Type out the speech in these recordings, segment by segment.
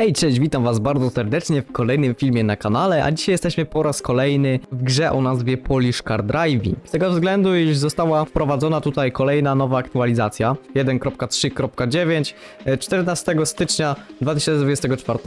Hej, cześć, witam was bardzo serdecznie w kolejnym filmie na kanale, a dzisiaj jesteśmy po raz kolejny w grze o nazwie Polish Car Driving. Z tego względu, iż została wprowadzona tutaj kolejna nowa aktualizacja 1.3.9 e, 14 stycznia 2024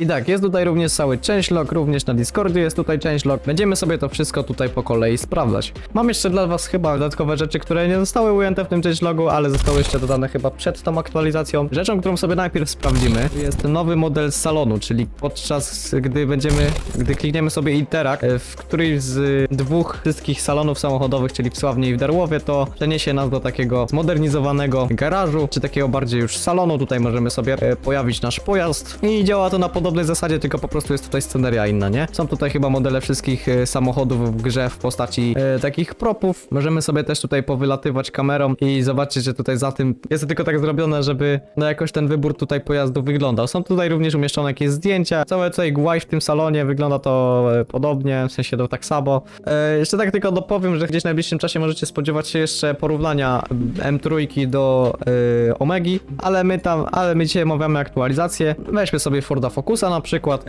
i tak, jest tutaj również cały changelog, również na Discordzie jest tutaj changelog. Będziemy sobie to wszystko tutaj po kolei sprawdzać. Mam jeszcze dla was chyba dodatkowe rzeczy, które nie zostały ujęte w tym changelogu, ale zostały jeszcze dodane chyba przed tą aktualizacją. Rzeczą, którą sobie najpierw sprawdzimy, jest nowy model salonu, czyli podczas gdy będziemy, gdy klikniemy sobie Interact, e, w którymś z dwóch wszystkich salonów samochodowych, czyli w Sławnie i w Darłowie, to przeniesie nas do takiego zmodernizowanego garażu, czy takiego bardziej już salonu. Tutaj możemy sobie e, pojawić nasz pojazd i działa to na podobnej zasadzie, tylko po prostu jest tutaj sceneria inna, nie? Są tutaj chyba modele wszystkich e, samochodów w grze w postaci takich propów. Możemy sobie też tutaj powylatywać kamerą i zobaczyć, że tutaj za tym jest to tylko tak zrobione, żeby no jakoś ten wybór tutaj pojazdu wyglądał. Są tutaj również umieszczone jakieś zdjęcia. Całe tutaj GUI w tym salonie wygląda to e, podobnie, w sensie to tak samo. E, jeszcze tak tylko dopowiem, że gdzieś w najbliższym czasie możecie spodziewać się jeszcze porównania M3 do e, Omegi, ale my tam, ale my dzisiaj omawiamy aktualizację. Weźmy sobie Forda Focusa na przykład,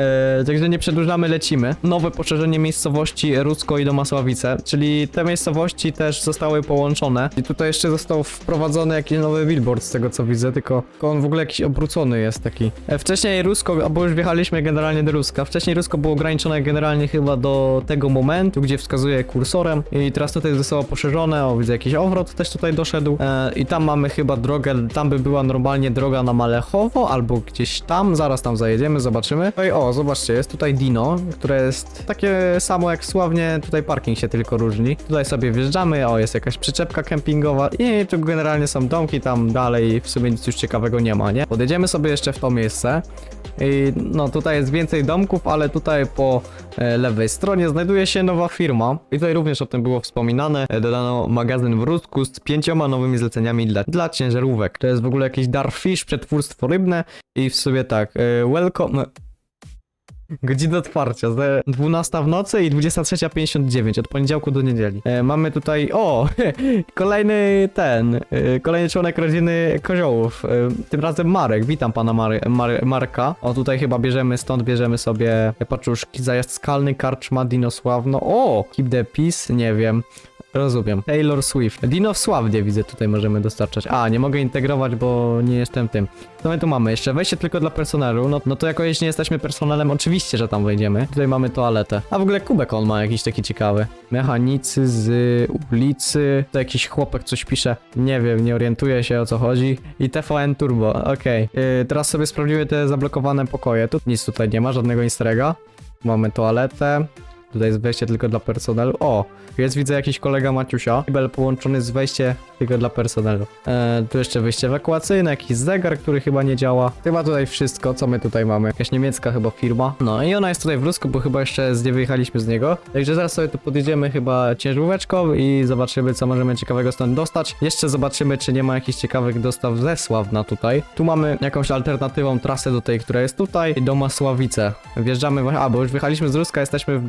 także nie przedłużamy, lecimy. Nowe poszerzenie miejscowości Rusko i Domasławice, czyli te miejscowości też zostały połączone i tutaj jeszcze został wprowadzony jakiś nowy billboard z tego co widzę, tylko on w ogóle jakiś obrócony jest taki. E, Rusko, bo już wjechaliśmy generalnie do Ruska, wcześniej Rusko było ograniczone generalnie chyba do tego momentu, gdzie wskazuje kursorem i teraz tutaj zostało poszerzone, o widzę jakiś owrot też tutaj doszedł e, i tam mamy chyba drogę, tam by była normalnie droga na Malechowo albo gdzieś tam, zaraz tam zajedziemy, zobaczymy. No i o, zobaczcie, jest tutaj Dino, które jest takie samo jak sławnie, tutaj parking się tylko różni. Tutaj sobie wjeżdżamy, o jest jakaś przyczepka kempingowa i tu generalnie są domki, tam dalej w sumie nic już ciekawego nie ma, nie? Podjedziemy sobie jeszcze w to miejsce. No tutaj jest więcej domków, ale tutaj po e, lewej stronie znajduje się nowa firma. I tutaj również o tym było wspominane. E, dodano magazyn w Rusku z pięcioma nowymi zleceniami dla, dla ciężarówek. To jest w ogóle jakiś Darfish, przetwórstwo rybne i w sobie tak, e, welcome... Godzina otwarcia, ze 12 w nocy i 23.59 od poniedziałku do niedzieli. E, mamy tutaj, o, kolejny ten, e, kolejny członek rodziny koziołów, e, tym razem Marek, witam pana Mar Mar Marka. O, tutaj chyba bierzemy, stąd bierzemy sobie paczuszki, zajazd skalny, karczma, dinosławno, o, keep the peace, nie wiem. Rozumiem. Taylor Swift. Dino w Sławnie widzę tutaj możemy dostarczać. A, nie mogę integrować, bo nie jestem tym. Co my tu mamy? Jeszcze wejście tylko dla personelu. No, no to jako jeśli nie jesteśmy personelem, oczywiście, że tam wejdziemy. Tutaj mamy toaletę. A w ogóle kubek on ma jakiś taki ciekawy. Mechanicy z ulicy. To jakiś chłopek coś pisze. Nie wiem, nie orientuję się o co chodzi. I TVN Turbo, okej. Yy, teraz sobie sprawdzimy te zablokowane pokoje. Tu nic tutaj nie ma, żadnego easter egga. Mamy toaletę. Tutaj jest wejście tylko dla personelu. O, jest widzę jakiś kolega Maciusia. Kibel połączony z wejście tylko dla personelu. Eee, tu jeszcze wyjście ewakuacyjne, jakiś zegar, który chyba nie działa. Chyba tutaj wszystko, co my tutaj mamy. Jakaś niemiecka chyba firma. No i ona jest tutaj w Rusku, bo chyba jeszcze nie wyjechaliśmy z niego. Także zaraz sobie tu podjedziemy chyba ciężaróweczką i zobaczymy, co możemy ciekawego stąd dostać. Jeszcze zobaczymy, czy nie ma jakichś ciekawych dostaw ze Sławna tutaj. Tu mamy jakąś alternatywą trasę do tej, która jest tutaj. Domasławice. Wjeżdżamy, a bo już wyjechaliśmy z Ruska, jesteśmy w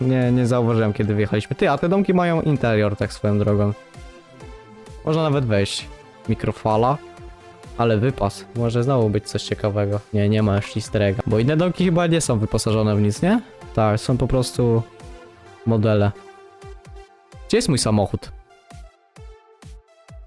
Nie, nie zauważyłem, kiedy wyjechaliśmy. Ty, a te domki mają interior, tak swoją drogą. Można nawet wejść. Mikrofala. Ale wypas. Może znowu być coś ciekawego. Nie, nie ma już easter. Bo inne domki chyba nie są wyposażone w nic, nie? Tak, są po prostu modele. Gdzie jest mój samochód?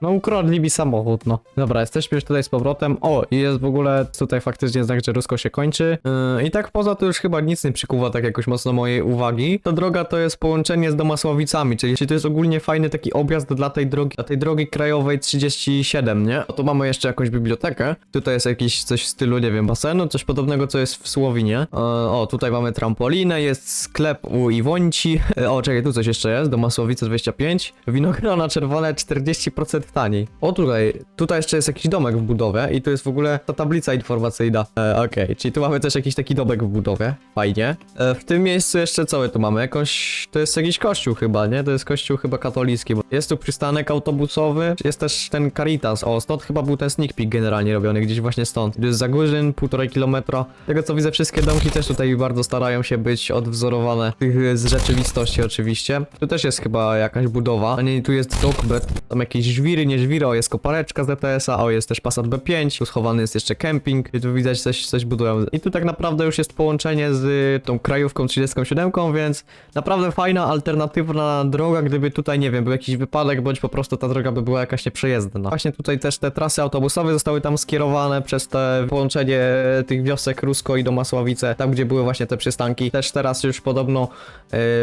No ukradli mi samochód, no. Dobra, jesteśmy już tutaj z powrotem. O, i jest w ogóle tutaj faktycznie znak, że Rusko się kończy. Yy, I tak poza to już chyba nic nie przykuwa tak jakoś mocno mojej uwagi. Ta droga to jest połączenie z Domasławicami, czyli, to jest ogólnie fajny taki objazd dla tej drogi, dla tej drogi krajowej 37, nie? O, tu mamy jeszcze jakąś bibliotekę. Tutaj jest jakiś coś w stylu, nie wiem, basenu, coś podobnego, co jest w Słowinie. Yy, o, tutaj mamy trampolinę, jest sklep u Iwonci. Yy, o, czekaj, tu coś jeszcze jest, Domasławice 25. Winogrona czerwone 40% taniej. O, tutaj, tutaj jeszcze jest jakiś domek w budowie i tu jest w ogóle ta tablica informacyjna. E, Okej, czyli tu mamy też jakiś taki domek w budowie. Fajnie. E, w tym miejscu jeszcze co my tu mamy? Jakąś, to jest jakiś kościół chyba, nie? To jest kościół chyba katolicki, bo jest tu przystanek autobusowy, jest też ten Caritas. O, stąd chyba był ten sneak peek generalnie robiony, gdzieś właśnie stąd. To jest Zagórzyn, półtorej kilometra. Tego co widzę, wszystkie domki też tutaj bardzo starają się być odwzorowane z rzeczywistości oczywiście. Tu też jest chyba jakaś budowa, a nie, tu jest dockbed, tam jakieś żwiry żwiry, nie jest kopareczka z ETS-a, o jest też Passat B5, tu schowany jest jeszcze kemping, i tu widać coś, coś budują. I tu tak naprawdę już jest połączenie z y, tą krajówką 37, więc naprawdę fajna, alternatywna droga, gdyby tutaj, nie wiem, był jakiś wypadek, bądź po prostu ta droga by była jakaś nieprzejezdna. Właśnie tutaj też te trasy autobusowe zostały tam skierowane przez te połączenie tych wiosek Rusko i Domasławice, tam gdzie były właśnie te przystanki. Też teraz już podobno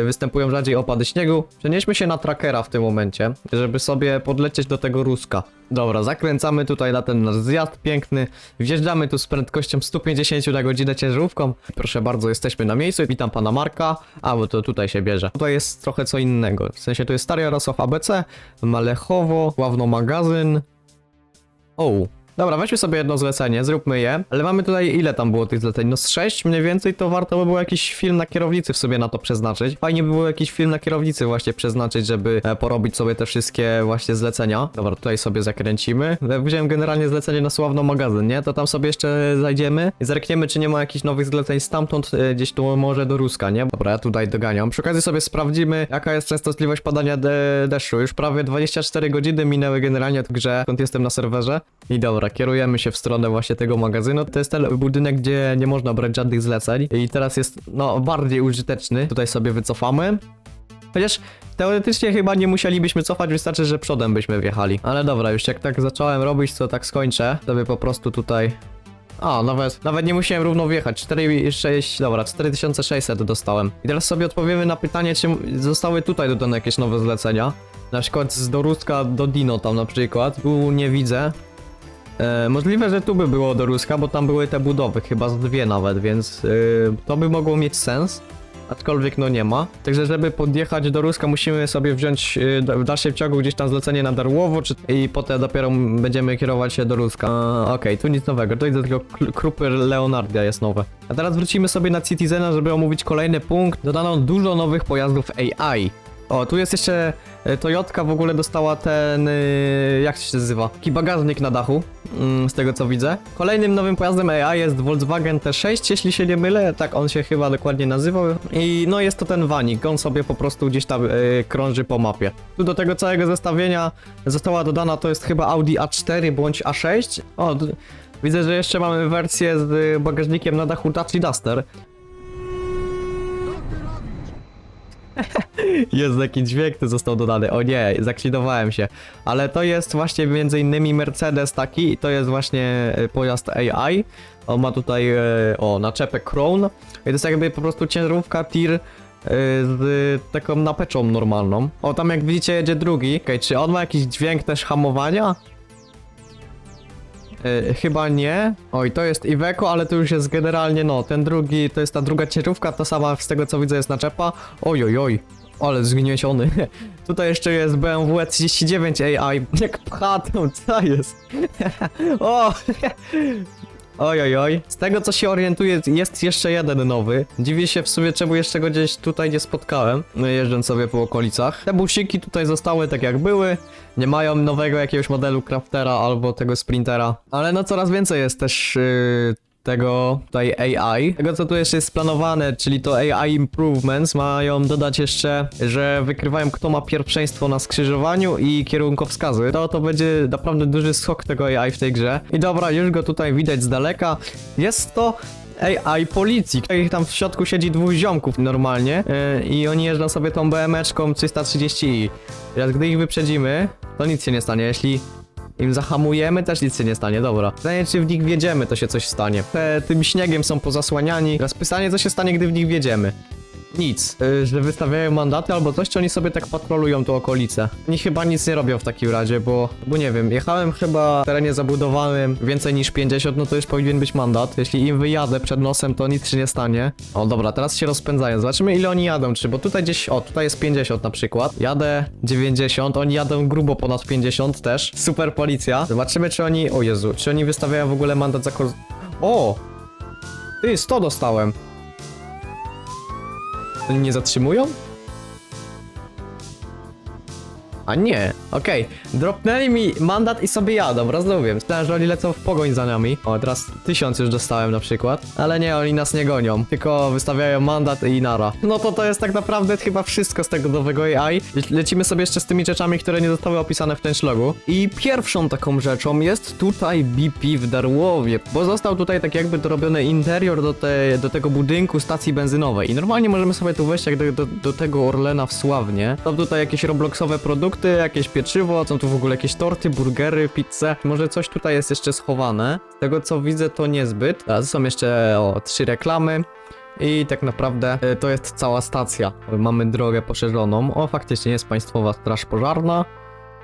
y, występują rzadziej opady śniegu. Przenieśmy się na trackera w tym momencie, żeby sobie podlecieć do tego Ruska. Dobra, zakręcamy tutaj na ten nasz zjazd piękny. Wjeżdżamy tu z prędkością 150 na godzinę ciężarówką. Proszę bardzo, jesteśmy na miejscu. Witam pana Marka. A, bo to tutaj się bierze. Tutaj jest trochę co innego. W sensie to jest Stary Jarosław ABC, Malechowo, Ławno Magazyn. O, Dobra, weźmy sobie jedno zlecenie, zróbmy je. Ale mamy tutaj, ile tam było tych zleceń? No z 6 mniej więcej, to warto by było jakiś film na kierownicy w sobie na to przeznaczyć. Fajnie by było jakiś film na kierownicy właśnie przeznaczyć, żeby e, porobić sobie te wszystkie właśnie zlecenia. Dobra, tutaj sobie zakręcimy. Ja Wziąłem generalnie zlecenie na Sławno Magazyn, nie? To tam sobie jeszcze zajdziemy i zerkniemy, czy nie ma jakichś nowych zleceń stamtąd, e, gdzieś tu może do Ruska, nie? Dobra, ja tutaj doganiam. Przy okazji sobie sprawdzimy, jaka jest częstotliwość padania de deszczu. Już prawie 24 godziny minęły generalnie grze, skąd jestem na serwerze. I dobra, kierujemy się w stronę właśnie tego magazynu. To jest ten budynek, gdzie nie można brać żadnych zleceń. I teraz jest, no, bardziej użyteczny. Tutaj sobie wycofamy. Chociaż teoretycznie chyba nie musielibyśmy cofać, wystarczy, że przodem byśmy wjechali. Ale dobra, już jak tak zacząłem robić, to tak skończę. Sobie po prostu tutaj... A, nawet, nawet nie musiałem równo wjechać. 4, 6, dobra, 4600 dostałem. I teraz sobie odpowiemy na pytanie, czy zostały tutaj dodane jakieś nowe zlecenia. Na przykład z Doruska do Dino tam na przykład. Tu nie widzę. E, możliwe, że tu by było do Ruska, bo tam były te budowy, chyba z dwie nawet, więc y, to by mogło mieć sens. Aczkolwiek no nie ma. Także żeby podjechać do Ruska musimy sobie wziąć y, w dalszym ciągu gdzieś tam zlecenie na Darłowo czy, i potem dopiero będziemy kierować się do Ruska. E, Okej, tu nic nowego. To jest tylko kl- Krupy Leonardia jest nowe. A teraz wrócimy sobie na Citizena, żeby omówić kolejny punkt. Dodano dużo nowych pojazdów AI. O, tu jest jeszcze e, Toyotka w ogóle dostała ten, y, jak się nazywa, taki bagażnik na dachu, mm, z tego co widzę. Kolejnym nowym pojazdem AI jest Volkswagen T6, jeśli się nie mylę, tak on się chyba dokładnie nazywał. I no jest to ten wanik, on sobie po prostu gdzieś tam y, krąży po mapie. Tu do tego całego zestawienia została dodana, to jest chyba Audi A4 bądź A6. O, widzę, że jeszcze mamy wersję z y, bagażnikiem na dachu Dacia Duster. Jest taki dźwięk, który został dodany. O nie, zaklinowałem się. Ale to jest właśnie między innymi Mercedes taki i to jest właśnie e, pojazd AI. On ma tutaj, e, o, naczepę Crown. I to jest jakby po prostu ciężarówka tir e, z taką napeczą normalną. O, tam jak widzicie jedzie drugi. Okej, czy on ma jakiś dźwięk też hamowania? E, chyba nie. Oj, to jest Iveco, ale to już jest generalnie, no, ten drugi, to jest ta druga ciężarówka, ta sama z tego co widzę jest naczepa. Oj, oj, oj. Ale zgnieciony. Tutaj jeszcze jest BMW 39 AI. Jak pchatą, co jest? o! Oj, oj, oj. Z tego co się orientuję, jest jeszcze jeden nowy. Dziwię się w sumie, czemu jeszcze go gdzieś tutaj nie spotkałem, no, jeżdżąc sobie po okolicach. Te busiki tutaj zostały tak jak były. Nie mają nowego jakiegoś modelu craftera albo tego sprintera. Ale no coraz więcej jest też yy, tego tutaj AI. Tego co tu jeszcze jest planowane, czyli to AI Improvements, mają dodać jeszcze, że wykrywają kto ma pierwszeństwo na skrzyżowaniu i kierunkowskazy. To to będzie naprawdę duży skok tego AI w tej grze. I dobra, już go tutaj widać z daleka. Jest to AI policji. Ich tam w środku siedzi dwóch ziomków normalnie yy, i oni jeżdżą sobie tą BM-eczką 330i. Teraz gdy ich wyprzedzimy, to nic się nie stanie. Jeśli im zahamujemy, też nic się nie stanie, dobra. Pytanie, czy w nich wjedziemy, to się coś stanie. Te, tym śniegiem są pozasłaniani. Teraz pytanie, co się stanie, gdy w nich wjedziemy. Nic. Y, że wystawiają mandaty albo coś, czy oni sobie tak patrolują tą okolicę. Oni chyba nic nie robią w takim razie, bo, bo nie wiem, jechałem chyba w terenie zabudowanym więcej niż 50, no to już powinien być mandat. Jeśli im wyjadę przed nosem, to nic się nie stanie. O, dobra, teraz się rozpędzają. Zobaczymy, ile oni jadą, czy, bo tutaj gdzieś, o, tutaj jest 50 na przykład. Jadę 90, oni jadą grubo ponad 50 też. Super policja. Zobaczymy, czy oni, o Jezu, czy oni wystawiają w ogóle mandat za ko... O! Ty, 100 dostałem. Nie zatrzymują? A nie, okej. Dropnęli mi mandat i sobie jadą, rozumiem. Myślałem, że oni lecą w pogoń za nami. O, teraz tysiąc już dostałem na przykład. Ale nie, oni nas nie gonią. Tylko wystawiają mandat i nara. No to to jest tak naprawdę chyba wszystko z tego nowego AI. Le- Lecimy sobie jeszcze z tymi rzeczami, które nie zostały opisane w ten szlogu. I pierwszą taką rzeczą jest tutaj BP w Darłowie. Bo został tutaj tak jakby dorobiony interior do, te, do tego budynku stacji benzynowej. I normalnie możemy sobie tu wejść jak do, do, do tego Orlena w Sławnie. Są tutaj jakieś robloxowe produkty, jakieś pieczywo, są tu w ogóle jakieś torty, burgery, pizze. Może coś tutaj jest jeszcze schowane. Z tego co widzę to niezbyt. A są jeszcze o, trzy reklamy. I tak naprawdę e, to jest cała stacja. Mamy drogę poszerzoną. O, faktycznie jest Państwowa Straż Pożarna.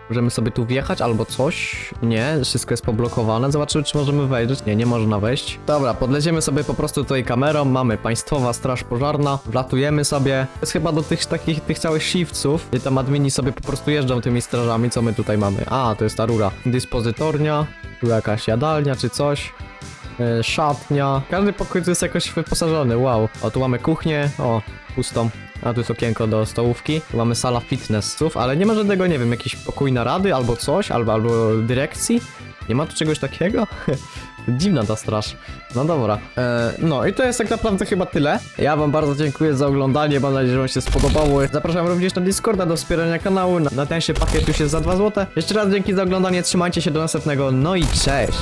Możemy sobie tu wjechać albo coś. Nie, wszystko jest poblokowane. Zobaczymy, czy możemy wejść. Nie, nie można wejść. Dobra, podleziemy sobie po prostu tutaj kamerą. Mamy Państwowa Straż Pożarna. Wlatujemy sobie. To jest chyba do tych takich, tych całych shiftców, gdzie tam admini sobie po prostu jeżdżą tymi strażami. Co my tutaj mamy? A, to jest ta rura. Dyspozytornia. Tu jakaś jadalnia czy coś. E, szatnia. Każdy pokój tu jest jakoś wyposażony, wow. O, tu mamy kuchnię, o, pustą. A tu jest okienko do stołówki. Tu mamy sala fitnessów, ale nie ma żadnego, nie wiem, jakiś pokój narady albo coś, albo, albo dyrekcji. Nie ma tu czegoś takiego? Dziwna ta straż. No dobra. E, no i to jest tak naprawdę chyba tyle. Ja wam bardzo dziękuję za oglądanie, mam nadzieję, że wam się spodobało. Zapraszam również na Discorda do wspierania kanału. Na, na tańszy pakiet już jest za 2 zł. Jeszcze raz dzięki za oglądanie, trzymajcie się do następnego, no i cześć!